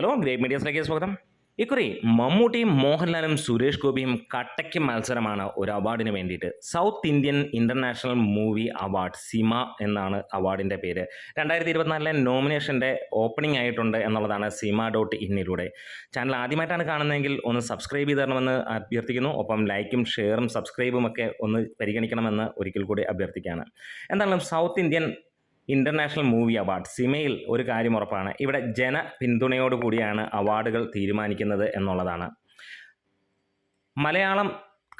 Hello great മീഡിയസിലേക്ക് സ്വാഗതം. ഇക്കുറി മമ്മൂട്ടിയും മോഹൻലാലും സുരേഷ് ഗോപിയും കട്ടയ്ക്ക് മത്സരമാണ് ഒരു അവാർഡിന് വേണ്ടിയിട്ട്. South Indian International Movie Award SIIMA എന്നാണ് അവാർഡിന്റെ പേര്. രണ്ടായിരത്തി ഇരുപത്തിനാലിലെ നോമിനേഷന്റെ ഓപ്പണിംഗ് ആയിട്ടുണ്ട് എന്നുള്ളതാണ് സിമ ഡോട്ട് ഇന്നിലൂടെ. ചാനൽ ആദ്യമായിട്ടാണ് കാണുന്നതെങ്കിൽ ഒന്ന് സബ്സ്ക്രൈബ് ചെയ്ത് തരണമെന്ന് അഭ്യർത്ഥിക്കുന്നു. ഒപ്പം ലൈക്കും ഷെയറും സബ്സ്ക്രൈബും ഒക്കെ ഒന്ന് പരിഗണിക്കണമെന്ന് ഒരിക്കൽ കൂടി അഭ്യർത്ഥിക്കുകയാണ്. എന്തായാലും South Indian International Movie Award സിമയിൽ ഒരു കാര്യം ഉറപ്പാണ്. ഇവിടെ ജന പിന്തുണയോട് കൂടിയാണ് അവാർഡുകൾ തീരുമാനിക്കുന്നത് എന്നുള്ളതാണ്. മലയാളം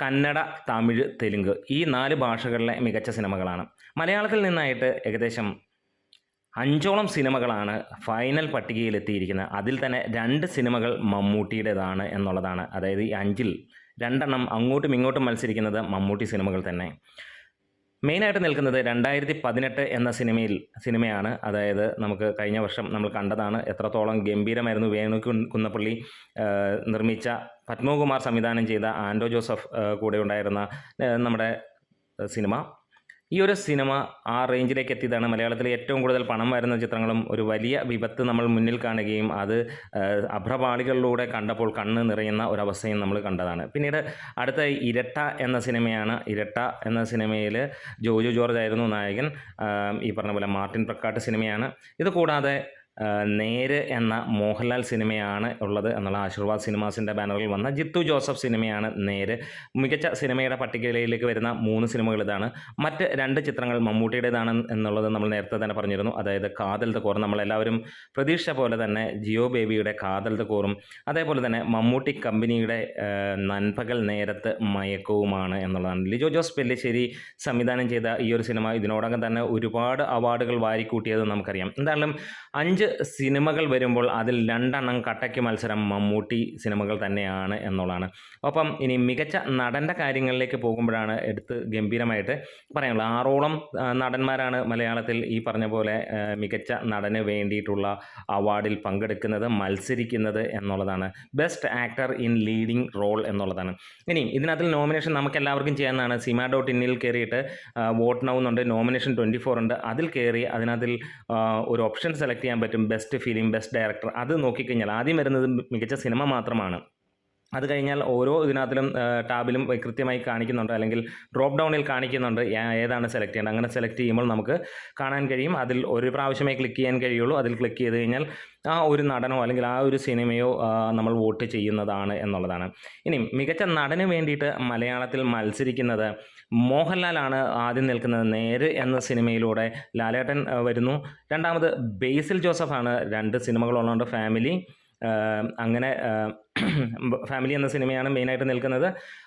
കന്നഡ തമിഴ് തെലുങ്ക് ഈ നാല് ഭാഷകളിലെ മികച്ച സിനിമകളാണ്. മലയാളത്തിൽ നിന്നായിട്ട് ഏകദേശം അഞ്ചോളം സിനിമകളാണ് ഫൈനൽ പട്ടികയിലെത്തിയിരിക്കുന്നത്. അതിൽ തന്നെ രണ്ട് സിനിമകൾ മമ്മൂട്ടിയുടേതാണ് എന്നുള്ളതാണ്. അതായത് ഈ അഞ്ചിൽ രണ്ടെണ്ണം അങ്ങോട്ടും ഇങ്ങോട്ടും മത്സരിക്കുന്നത് മമ്മൂട്ടി സിനിമകൾ തന്നെ. മെയിനായിട്ട് നിൽക്കുന്നത് രണ്ടായിരത്തി പതിനെട്ട് എന്ന സിനിമയിൽ സിനിമയാണ്. അതായത് നമുക്ക് കഴിഞ്ഞ വർഷം നമ്മൾ കണ്ടതാണ് എത്രത്തോളം ഗംഭീരമായിരുന്നു വേണു കുന്നപ്പള്ളി നിർമ്മിച്ച പത്മകുമാർ സംവിധാനം ചെയ്ത ആൻഡോ ജോസഫ് കൂടെ ഉണ്ടായിരുന്ന നമ്മുടെ സിനിമ. ഈ ഒരു സിനിമ ആ റേഞ്ചിലേക്ക് എത്തിയതാണ്. മലയാളത്തിൽ ഏറ്റവും കൂടുതൽ പണം വരുന്ന ചിത്രങ്ങളും ഒരു വലിയ വിപത്ത് നമ്മൾ മുന്നിൽ കാണുകയും അത് അഭ്രപാളികളിലൂടെ കണ്ടപ്പോൾ കണ്ണ് നിറയുന്ന ഒരവസ്ഥയും നമ്മൾ കണ്ടതാണ്. പിന്നീട് അടുത്ത ഇരട്ട എന്ന സിനിമയാണ്. ഇരട്ട എന്ന സിനിമയിൽ ജോജു ജോർജ് ആയിരുന്നു നായകൻ. ഈ പറഞ്ഞ പോലെ മാർട്ടിൻ പ്രക്കാട്ട് സിനിമയാണ്. ഇത് കൂടാതെ നേര് എന്ന മോഹൻലാൽ സിനിമയാണ് ഉള്ളത് എന്നുള്ള ആശീർവാദ് സിനിമാസിന്റെ ബാനറിൽ വന്ന ജിത്തു ജോസഫ് സിനിമയാണ് നേര്. മികച്ച സിനിമയുടെ പട്ടികയിലേക്ക് വരുന്ന മൂന്ന് സിനിമകൾ ഇതാണ്. മറ്റ് രണ്ട് ചിത്രങ്ങൾ മമ്മൂട്ടിയുടേതാണ് എന്നുള്ളത് നമ്മൾ നേരത്തെ തന്നെ പറഞ്ഞിരുന്നു. അതായത് കാതൽ കോർ നമ്മളെല്ലാവരും പ്രതീക്ഷ പോലെ തന്നെ ജിയോ ബേബിയുടെ കാതൽ കോറും അതേപോലെ തന്നെ മമ്മൂട്ടി കമ്പനിയുടെ നൻപകൽ നേരത്ത് മയക്കവുമാണ് എന്നുള്ളതാണ്. ലിജോ ജോസ് പെല്ലിശ്ശേരി സംവിധാനം ചെയ്ത ഈ ഒരു സിനിമ ഇതിനോടകം തന്നെ ഒരുപാട് അവാർഡുകൾ വാരിക്കൂട്ടിയത് നമുക്കറിയാം. എന്തായാലും അഞ്ച് സിനിമകൾ വരുമ്പോൾ അതിൽ രണ്ടെണ്ണം കട്ടയ്ക്ക് മത്സരം മമ്മൂട്ടി സിനിമകൾ തന്നെയാണ് എന്നുള്ളതാണ്. ഒപ്പം ഇനി മികച്ച നടന്റെ കാര്യങ്ങളിലേക്ക് പോകുമ്പോഴാണ് എടുത്ത് ഗംഭീരമായിട്ട് പറയാനുള്ളത്. ആറോളം നടന്മാരാണ് മലയാളത്തിൽ ഈ പറഞ്ഞ പോലെ മികച്ച നടന് വേണ്ടിയിട്ടുള്ള അവാർഡിൽ പങ്കെടുക്കുന്നത് മത്സരിക്കുന്നത് എന്നുള്ളതാണ്. Best actor in leading role എന്നുള്ളതാണ്. ഇനി ഇതിനകത്തിൽ നോമിനേഷൻ നമുക്ക് എല്ലാവർക്കും ചെയ്യാവുന്നതാണ്. സിമ ഡോട്ട് ഇന്നിൽ കയറിയിട്ട് വോട്ട് നൗന്നുണ്ട് നോമിനേഷൻ ട്വന്റി ഫോർ ഉണ്ട്. അതിൽ കയറി അതിനകത്തിൽ ഒരു ഓപ്ഷൻ സെലക്ട് ചെയ്യാൻ പറ്റും. ബെസ്റ്റ് ഫിലിം ബെസ്റ്റ് ഡയറക്ടർ അത് നോക്കിക്കഴിഞ്ഞാൽ ആദ്യം വരുന്നത് മികച്ച സിനിമ മാത്രമാണ്. അത് കഴിഞ്ഞാൽ ഓരോ ഇതിനകത്തിലും ടാബിലും കൃത്യമായി കാണിക്കുന്നുണ്ട്. അല്ലെങ്കിൽ ഡ്രോപ്പ് ഡൗണിൽ കാണിക്കുന്നുണ്ട് ഏതാണ് സെലക്ട് ചെയ്യേണ്ടത്. അങ്ങനെ സെലക്ട് ചെയ്യുമ്പോൾ നമുക്ക് കാണാൻ കഴിയും. അതിൽ ഒരു പ്രാവശ്യമേ ക്ലിക്ക് ചെയ്യാൻ കഴിയുള്ളൂ. അതിൽ ക്ലിക്ക് ചെയ്ത് കഴിഞ്ഞാൽ ആ ഒരു നടനോ അല്ലെങ്കിൽ ആ ഒരു സിനിമയോ നമ്മൾ വോട്ട് ചെയ്യുന്നതാണ് എന്നുള്ളതാണ്. ഇനി മികച്ച നടന് വേണ്ടിയിട്ട് മലയാളത്തിൽ മത്സരിക്കുന്നത് മോഹൻലാലാണ് ആദ്യം നിൽക്കുന്നത്. നേര് എന്ന സിനിമയിലൂടെ ലാലേട്ടൻ വരുന്നു. രണ്ടാമത് ബേസിൽ ജോസഫാണ്. രണ്ട് സിനിമകളുള്ളതുകൊണ്ട് ഫാമിലി അങ്ങനെ ഫാമിലി എന്ന സിനിമയാണ് മെയിനായിട്ട് നിൽക്കുന്നത്.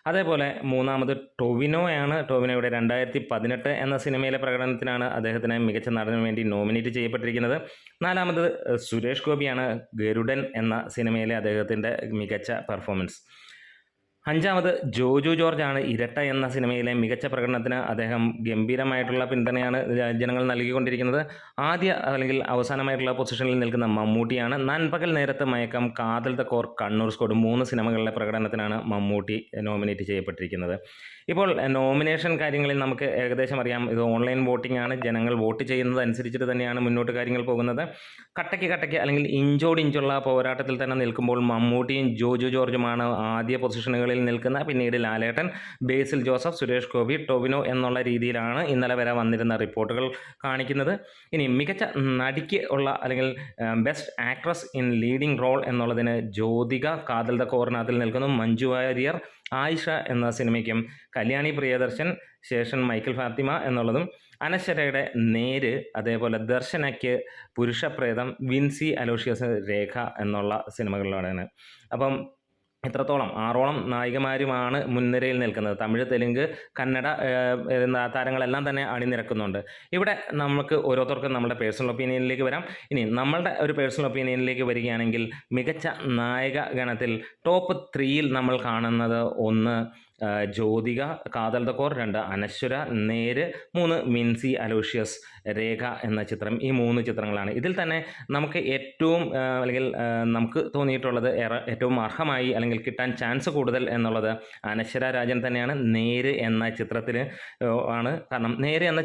അതേപോലെ മൂന്നാമത് ടൊവിനോയാണ്. ടൊവിനോയുടെ രണ്ടായിരത്തി പതിനെട്ട് എന്ന സിനിമയിലെ പ്രകടനത്തിനാണ് അദ്ദേഹത്തിന് മികച്ച നടന് വേണ്ടി നോമിനേറ്റ് ചെയ്യപ്പെട്ടിരിക്കുന്നത്. നാലാമത് സുരേഷ് ഗോപിയാണ് ഗരുഡൻ എന്ന സിനിമയിലെ അദ്ദേഹത്തിന്റെ മികച്ച പെർഫോമൻസ് അഞ്ചാമത് ജോജു ജോർജ് ആണ് ഇരട്ട എന്ന സിനിമയിലെ മികച്ച പ്രകടനത്തിന് അദ്ദേഹം ഗംഭീരമായിട്ടുള്ള പിന്തുണയാണ് ജനങ്ങൾ നൽകിക്കൊണ്ടിരിക്കുന്നത്. ആദ്യ അല്ലെങ്കിൽ അവസാനമായിട്ടുള്ള പൊസിഷനിൽ നിൽക്കുന്ന മമ്മൂട്ടിയാണ്. നൻപകൽ നേരത്തെ മയക്കം കാതൽ ദ കോർ കണ്ണൂർ സ്കോഡ് മൂന്ന് സിനിമകളിലെ പ്രകടനത്തിനാണ് മമ്മൂട്ടി നോമിനേറ്റ് ചെയ്യപ്പെട്ടിരിക്കുന്നത്. ഇപ്പോൾ നോമിനേഷൻ കാര്യങ്ങളിൽ നമുക്ക് ഏകദേശം അറിയാം. ഇത് ഓൺലൈൻ വോട്ടിംഗ് ആണ്. ജനങ്ങൾ വോട്ട് ചെയ്യുന്നത് അനുസരിച്ചിട്ട് തന്നെയാണ് മുന്നോട്ട് കാര്യങ്ങൾ പോകുന്നത്. കട്ടയ്ക്ക് കട്ടയ്ക്ക് അല്ലെങ്കിൽ ഇഞ്ചോട് ഇഞ്ചുള്ള പോരാട്ടത്തിൽ തന്നെ നിൽക്കുമ്പോൾ മമ്മൂട്ടിയും ജോജു ജോർജുമാണ് ആദ്യ പൊസിഷനുകളിൽ നിൽക്കുന്ന പിന്നീട് ലാലേട്ടൻ ബേസിൽ ജോസഫ് സുരേഷ് ഗോപി ടൊവിനോ എന്നുള്ള രീതിയിലാണ് ഇന്നലെ വരെ വന്നിരുന്ന റിപ്പോർട്ടുകൾ കാണിക്കുന്നത്. ഇനി മികച്ച നടിക്ക് ഉള്ള അല്ലെങ്കിൽ best actress in leading role എന്നുള്ളതിന് ജ്യോതിക കാതൽ ദ കോർണത്തിൽ നിൽക്കുന്നു മഞ്ജു വാര്യർ ആയിഷ എന്ന സിനിമയ്ക്കും കല്യാണി പ്രിയദർശൻ ശേഷൻ മൈക്കിൾ ഫാത്തിമ എന്നുള്ളതും അനശ്വരയുടെ നേര് അതേപോലെ ദർശനയ്ക്ക് പുരുഷപ്രേതം വിൻസി അലോഷ്യസ് രേഖ എന്നുള്ള സിനിമകളിലാണ്. അപ്പം ഇത്രത്തോളം ആറോളം നായികമാരുമാണ് മുൻനിരയിൽ നിൽക്കുന്നത്. തമിഴ് തെലുങ്ക് കന്നഡ താരങ്ങളെല്ലാം തന്നെ അണിനിരക്കുന്നുണ്ട്. ഇവിടെ നമുക്ക് ഓരോരുത്തർക്കും നമ്മുടെ പേഴ്സണൽ ഒപ്പീനിയനിലേക്ക് വരാം. ഇനി നമ്മളുടെ ഒരു പേഴ്സണൽ ഒപ്പീനിയനിലേക്ക് വരികയാണെങ്കിൽ മികച്ച നായക ഗണത്തിൽ ടോപ്പ് ത്രീയിൽ നമ്മൾ കാണുന്നത് ഒന്ന് ജ്യോതിക കാതൽ തക്കോർ രണ്ട് അനശ്വര നേര് മൂന്ന് മിൻസി അലോഷ്യസ് രേഖ എന്ന ചിത്രം. ഈ മൂന്ന് ചിത്രങ്ങളാണ്. ഇതിൽ തന്നെ നമുക്ക് ഏറ്റവും അല്ലെങ്കിൽ നമുക്ക് തോന്നിയിട്ടുള്ളത് ഏറ്റവും അർഹമായി അല്ലെങ്കിൽ കിട്ടാൻ ചാൻസ് കൂടുതൽ എന്നുള്ളത് അനശ്വര രാജൻ തന്നെയാണ്. നേര് എന്ന ചിത്രത്തിൽ ആണ്. കാരണം നേര് എന്ന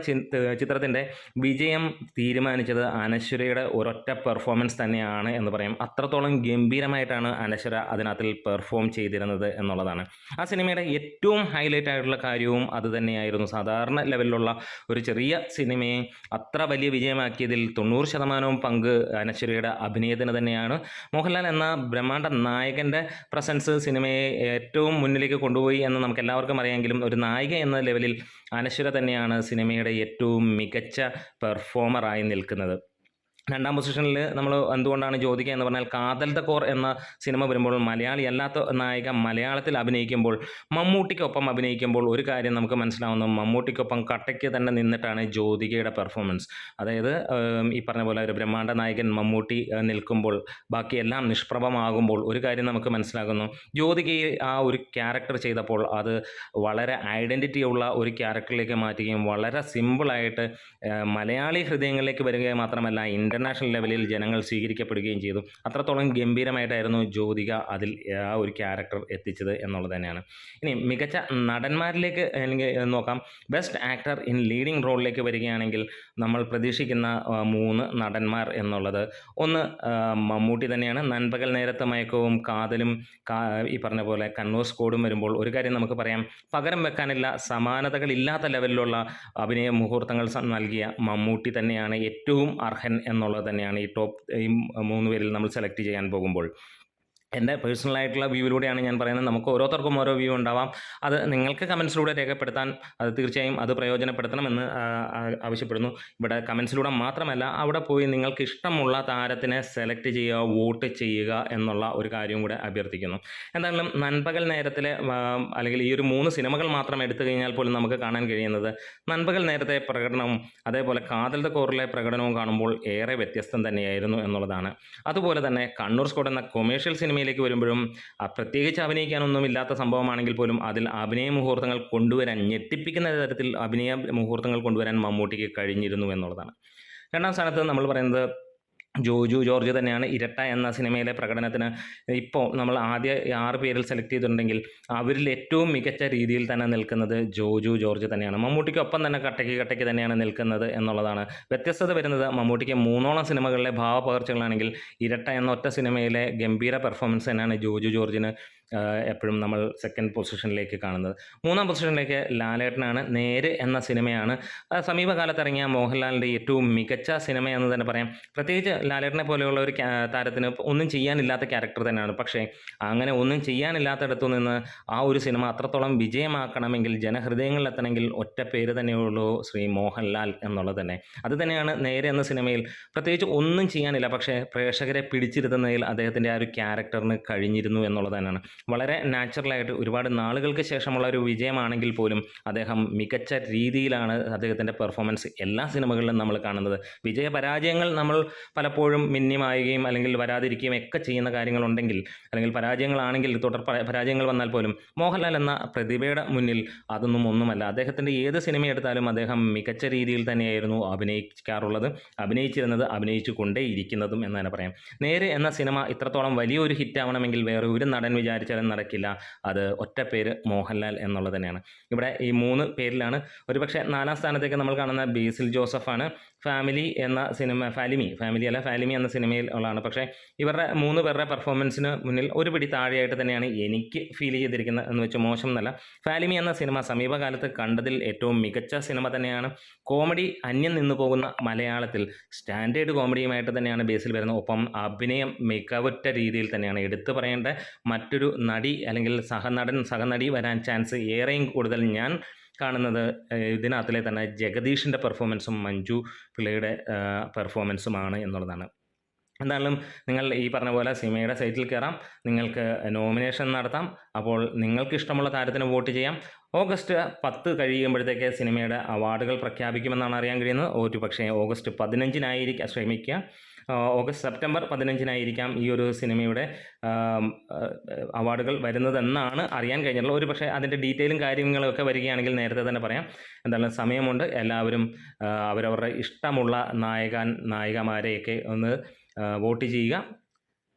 ചിത്രത്തിന്റെ വിജയം തീരുമാനിച്ചത് അനശ്വരയുടെ ഒരൊറ്റ പെർഫോമൻസ് തന്നെയാണ് എന്ന് പറയാം. അത്രത്തോളം ഗംഭീരമായിട്ടാണ് അനശ്വര അതിനകത്തിൽ പെർഫോം ചെയ്തിരുന്നത് എന്നുള്ളതാണ്. ആ സിനിമയുടെ ഏറ്റവും ഹൈലൈറ്റ് ആയിട്ടുള്ള കാര്യവും അത് തന്നെയായിരുന്നു. സാധാരണ ലെവലിലുള്ള ഒരു ചെറിയ സിനിമയെ അത്ര വലിയ വിജയമാക്കിയതിൽ തൊണ്ണൂറ് ശതമാനവും പങ്ക് അനശ്വരയുടെ അഭിനയത്തിന് തന്നെയാണ്. മോഹൻലാൽ എന്ന ബ്രഹ്മാണ്ഡ നായകന്റെ പ്രസൻസ് സിനിമയെ ഏറ്റവും മുന്നിലേക്ക് കൊണ്ടുപോയി എന്ന് നമുക്ക് എല്ലാവർക്കും അറിയാമെങ്കിലും ഒരു നായിക എന്ന ലെവലിൽ അനശ്വര തന്നെയാണ് സിനിമയുടെ ഏറ്റവും മികച്ച പെർഫോമറായി നിൽക്കുന്നത്. രണ്ടാം പൊസിഷനിൽ നമ്മൾ എന്തുകൊണ്ടാണ് ജ്യോതിക എന്ന് പറഞ്ഞാൽ കാതൽ കോർ എന്ന സിനിമ വരുമ്പോൾ മലയാളി അല്ലാത്ത നായിക മലയാളത്തിൽ അഭിനയിക്കുമ്പോൾ മമ്മൂട്ടിക്കൊപ്പം അഭിനയിക്കുമ്പോൾ ഒരു കാര്യം നമുക്ക് മനസ്സിലാവുന്നു. മമ്മൂട്ടിക്കൊപ്പം കട്ടയ്ക്ക് തന്നെ നിന്നിട്ടാണ് ജ്യോതികയുടെ പെർഫോമൻസ് അതായത് ഈ പറഞ്ഞ പോലെ ഒരു ബ്രഹ്മാണ്ഡ നായകൻ മമ്മൂട്ടി നിൽക്കുമ്പോൾ ബാക്കിയെല്ലാം നിഷ്പ്രഭമാകുമ്പോൾ ഒരു കാര്യം നമുക്ക് മനസ്സിലാകുന്നു. ജ്യോതികയെ ആ ഒരു ക്യാരക്ടർ ചെയ്തപ്പോൾ അത് വളരെ ഐഡന്റിറ്റി ഉള്ള ഒരു ക്യാരക്ടറിലേക്ക് മാറ്റുകയും വളരെ സിമ്പിളായിട്ട് മലയാളി ഹൃദയങ്ങളിലേക്ക് വരികയും മാത്രമല്ല ഇന്റർനാഷണൽ ലെവലിൽ ജനങ്ങൾ സ്വീകരിക്കപ്പെടുകയും ചെയ്തു. അത്രത്തോളം ഗംഭീരമായിട്ടായിരുന്നു ജ്യോതിക അതിൽ ആ ഒരു ക്യാരക്ടർ എത്തിച്ചത് എന്നുള്ളത് തന്നെയാണ്. ഇനി മികച്ച നടന്മാരിലേക്ക് എനിക്ക് നോക്കാം. ബെസ്റ്റ് ആക്ടർ ഇൻ ലീഡിംഗ് റോളിലേക്ക് വരികയാണെങ്കിൽ നമ്മൾ പ്രതീക്ഷിക്കുന്ന മൂന്ന് നടന്മാർ എന്നുള്ളത്. ഒന്ന് മമ്മൂട്ടി തന്നെയാണ്. നൻപകൽ നേരത്തെ മയക്കവും കാതലും ഈ പറഞ്ഞ പോലെ കണ്ണൂർ സ്കോഡും വരുമ്പോൾ ഒരു കാര്യം നമുക്ക് പറയാം. പകരം വെക്കാനില്ല സമാനതകളില്ലാത്ത ലെവലിലുള്ള അഭിനയ മുഹൂർത്തങ്ങൾ നൽകിയ മമ്മൂട്ടി തന്നെയാണ് ഏറ്റവും അർഹൻ എന്നുള്ളത് തന്നെയാണ് ഈ ടോപ്പ് ഈ മൂന്ന് പേരിൽ നമ്മൾ സെലക്ട് ചെയ്യാൻ പോകുമ്പോൾ. എന്റെ പേഴ്സണലായിട്ടുള്ള വ്യൂവിലൂടെയാണ് ഞാൻ പറയുന്നത്. നമുക്ക് ഓരോരുത്തർക്കും ഓരോ വ്യൂ ഉണ്ടാവാം. അത് നിങ്ങൾക്ക് കമൻസിലൂടെ രേഖപ്പെടുത്താൻ അത് തീർച്ചയായും അത് പ്രയോജനപ്പെടുത്തണമെന്ന് ആവശ്യപ്പെടുന്നു. ഇവിടെ കമൻസിലൂടെ മാത്രമല്ല അവിടെ പോയി നിങ്ങൾക്ക് ഇഷ്ടമുള്ള താരത്തിനെ സെലക്ട് ചെയ്യുക വോട്ട് ചെയ്യുക എന്നുള്ള ഒരു കാര്യം കൂടെ അഭ്യർത്ഥിക്കുന്നു. എന്തായാലും നൻപകൽ നേരത്തിലെ അല്ലെങ്കിൽ ഈ ഒരു മൂന്ന് സിനിമകൾ മാത്രം എടുത്തു കഴിഞ്ഞാൽ പോലും നമുക്ക് കാണാൻ കഴിയുന്നത് നൻപകൽ നേരത്തെ പ്രകടനവും അതേപോലെ കാതൽ കോറിലെ പ്രകടനവും കാണുമ്പോൾ ഏറെ വ്യത്യസ്തം തന്നെയായിരുന്നു എന്നുള്ളതാണ്. അതുപോലെ തന്നെ കണ്ണൂർ സ്കോഡ് എന്ന കൊമേഴ്ഷ്യൽ സിനിമയിലേക്ക് വരുമ്പോഴും പ്രത്യേകിച്ച് അഭിനയിക്കാനൊന്നും ഇല്ലാത്ത സംഭവമാണെങ്കിൽ പോലും അതിൽ അഭിനയ മുഹൂർത്തങ്ങൾ കൊണ്ടുവരാൻ ഞെട്ടിപ്പിക്കുന്ന തരത്തിൽ അഭിനയ മുഹൂർത്തങ്ങൾ കൊണ്ടുവരാൻ മമ്മൂട്ടിക്ക് കഴിഞ്ഞിരുന്നു എന്നുള്ളതാണ്. രണ്ടാം സ്ഥാനത്ത് നമ്മൾ പറയുന്നത് ജോജു ജോർജ് തന്നെയാണ് ഇരട്ട എന്ന സിനിമയിലെ പ്രകടനത്തിന് ഇപ്പോൾ നമ്മൾ ആദ്യ ആറ് പേരിൽ സെലക്ട് ചെയ്തിട്ടുണ്ടെങ്കിൽ അവരിൽ ഏറ്റവും മികച്ച രീതിയിൽ തന്നെ നിൽക്കുന്നത് ജോജു ജോർജ് തന്നെയാണ്. മമ്മൂട്ടിക്കൊപ്പം തന്നെ കട്ടയ്ക്ക് കട്ടയ്ക്ക് തന്നെയാണ് നിൽക്കുന്നത് എന്നുള്ളതാണ്. വ്യത്യസ്തത വരുന്നത് മമ്മൂട്ടിക്ക് മൂന്നോളം സിനിമകളിലെ ഭാവപകർച്ചകളാണെങ്കിൽ ഇരട്ട എന്ന ഒറ്റ സിനിമയിലെ ഗംഭീര പെർഫോമൻസ് തന്നെയാണ് ജോജു ജോർജിന് എപ്പോഴും നമ്മൾ സെക്കൻഡ് പൊസിഷനിലേക്ക് കാണുന്നത്. മൂന്നാം പൊസിഷനിലേക്ക് ലാലേട്ടനാണ് നേര് എന്ന സിനിമയാണ്. സമീപകാലത്ത് ഇറങ്ങിയ മോഹൻലാലിന്റെ ഏറ്റവും മികച്ച സിനിമ എന്ന് തന്നെ പറയാം. പ്രത്യേകിച്ച് ലാലേട്ടനെ പോലെയുള്ള ഒരു താരത്തിന് ഒന്നും ചെയ്യാനില്ലാത്ത ക്യാരക്ടർ തന്നെയാണ്. പക്ഷേ അങ്ങനെ ഒന്നും ചെയ്യാനില്ലാത്തടത്തു നിന്ന് ആ ഒരു സിനിമ അത്രത്തോളം വിജയമാക്കണമെങ്കിൽ ജനഹൃദയങ്ങളിൽ എത്തണമെങ്കിൽ ഒറ്റ പേര് തന്നെയുള്ളൂ ശ്രീ മോഹൻലാൽ എന്നുള്ളത് തന്നെ. അത് തന്നെയാണ് നേരെ എന്ന സിനിമയിൽ പ്രത്യേകിച്ച് ഒന്നും ചെയ്യാനില്ല. പക്ഷേ പ്രേക്ഷകരെ പിടിച്ചിരുത്തുന്നതിൽ അദ്ദേഹത്തിന്റെ ആ ഒരു ക്യാരക്ടറിന് കഴിഞ്ഞിരുന്നു എന്നുള്ളത് തന്നെയാണ്. വളരെ നാച്ചുറലായിട്ട് ഒരുപാട് നാളുകൾക്ക് ശേഷമുള്ള ഒരു വിജയമാണെങ്കിൽ പോലും അദ്ദേഹം മികച്ച രീതിയിലാണ് അദ്ദേഹത്തിന്റെ പെർഫോമൻസ് എല്ലാ സിനിമകളിലും നമ്മൾ കാണുന്നത്. വിജയപരാജയങ്ങൾ നമ്മൾ പലപ്പോഴും മിന്യമായുകയും അല്ലെങ്കിൽ വരാതിരിക്കുകയും ഒക്കെ ചെയ്യുന്ന കാര്യങ്ങളുണ്ടെങ്കിൽ അല്ലെങ്കിൽ പരാജയങ്ങളാണെങ്കിൽ തുടർ പരാജയങ്ങൾ വന്നാൽ പോലും മോഹൻലാൽ എന്ന പ്രതിഭയുടെ മുന്നിൽ അതൊന്നും ഒന്നുമല്ല. അദ്ദേഹത്തിന്റെ ഏത് സിനിമ എടുത്താലും അദ്ദേഹം മികച്ച രീതിയിൽ തന്നെയായിരുന്നു അഭിനയിക്കാറുള്ളത്. അഭിനയിച്ചിരുന്നത് അഭിനയിച്ചു കൊണ്ടേയിരിക്കുന്നതും എന്ന് തന്നെ പറയാം. നേരെ എന്ന സിനിമ ഇത്രത്തോളം വലിയൊരു ഹിറ്റ് ആവണമെങ്കിൽ വേറെ ഒരു നടൻ വിചാരിച്ചാലും നടക്കില്ല. അത് ഒറ്റ പേര് മോഹൻലാൽ എന്നുള്ളത് തന്നെയാണ്. ഇവിടെ ഈ മൂന്ന് പേരിലാണ്. ഒരുപക്ഷെ നാലാം സ്ഥാനത്തേക്ക് നമ്മൾ കാണുന്ന ബേസിൽ ജോസഫാണ്. ഫാമിലി എന്ന സിനിമ ഫാലിമി ഫാമിലി അല്ല ഫാലിമി എന്ന സിനിമയിൽ ഉള്ളതാണ്. പക്ഷേ ഇവരുടെ മൂന്ന് പേരുടെ പെർഫോമൻസിന് മുന്നിൽ ഒരു പിടി താഴെയായിട്ട് തന്നെയാണ് എനിക്ക് ഫീൽ ചെയ്തിരിക്കുന്നത് എന്ന് വെച്ച് മോശം എന്നല്ല. ഫാലിമി എന്ന സിനിമ സമീപകാലത്ത് കണ്ടതിൽ ഏറ്റവും മികച്ച സിനിമ തന്നെയാണ്. കോമഡി അന്യം നിന്നു പോകുന്ന മലയാളത്തിൽ സ്റ്റാൻഡേർഡ് കോമഡിയുമായിട്ട് തന്നെയാണ് ബേസിൽ വരുന്നത്. ഒപ്പം അഭിനയം മികവുറ്റ രീതിയിൽ തന്നെയാണ്. എടുത്തു പറയേണ്ട മറ്റൊരു നടി അല്ലെങ്കിൽ സഹനടൻ സഹനടി വരാൻ ചാൻസ് ഏറെയും കൂടുതൽ ഞാൻ കാണുന്നത് ഇതിനകത്തിലെ തന്നെ ജഗദീഷിന്റെ പെർഫോമൻസും മഞ്ജു പിള്ളയുടെ പെർഫോമൻസുമാണ് എന്നുള്ളതാണ്. എന്തായാലും നിങ്ങൾ ഈ പറഞ്ഞ പോലെ സിനിമയുടെ സൈറ്റിൽ കയറാം നിങ്ങൾക്ക് നോമിനേഷൻ നടത്താം അപ്പോൾ നിങ്ങൾക്ക് ഇഷ്ടമുള്ള താരത്തിന് വോട്ട് ചെയ്യാം. ഓഗസ്റ്റ് പത്ത് കഴിയുമ്പോഴത്തേക്ക് സിനിമയുടെ അവാർഡുകൾ പ്രഖ്യാപിക്കുമെന്നാണ് അറിയാൻ കഴിയുന്നത്. ഒരു പക്ഷേ ഓഗസ്റ്റ് പതിനഞ്ചിനായിരിക്കും ശ്രമിക്കുക. ഓഗസ്റ്റ് സെപ്റ്റംബർ പതിനഞ്ചിനായിരിക്കാം ഈ ഒരു സിനിമയുടെ അവാർഡുകൾ വരുന്നതെന്നാണ് അറിയാൻ കഴിഞ്ഞിട്ടുള്ളത്. ഒരു പക്ഷേ അതിന്റെ ഡീറ്റെയിലും കാര്യങ്ങളും ഒക്കെ വരികയാണെങ്കിൽ നേരത്തെ തന്നെ പറയാം. എന്തായാലും സമയമുണ്ട്. എല്ലാവരും അവരവരുടെ ഇഷ്ടമുള്ള നായകൻ നായികമാരെയൊക്കെ ഒന്ന് വോട്ട് ചെയ്യുക.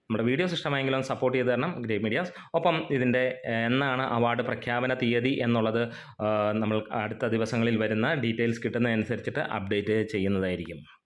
നമ്മുടെ വീഡിയോസ് ഇഷ്ടമായെങ്കിലും സപ്പോർട്ട് ചെയ്ത് തരണം. Great medias. ഒപ്പം ഇതിന്റെ എന്നാണ് അവാർഡ് പ്രഖ്യാപന തീയതി എന്നുള്ളത് നമ്മൾ അടുത്ത ദിവസങ്ങളിൽ വരുന്ന ഡീറ്റെയിൽസ് കിട്ടുന്നതനുസരിച്ചിട്ട് അപ്ഡേറ്റ് ചെയ്യുന്നതായിരിക്കും.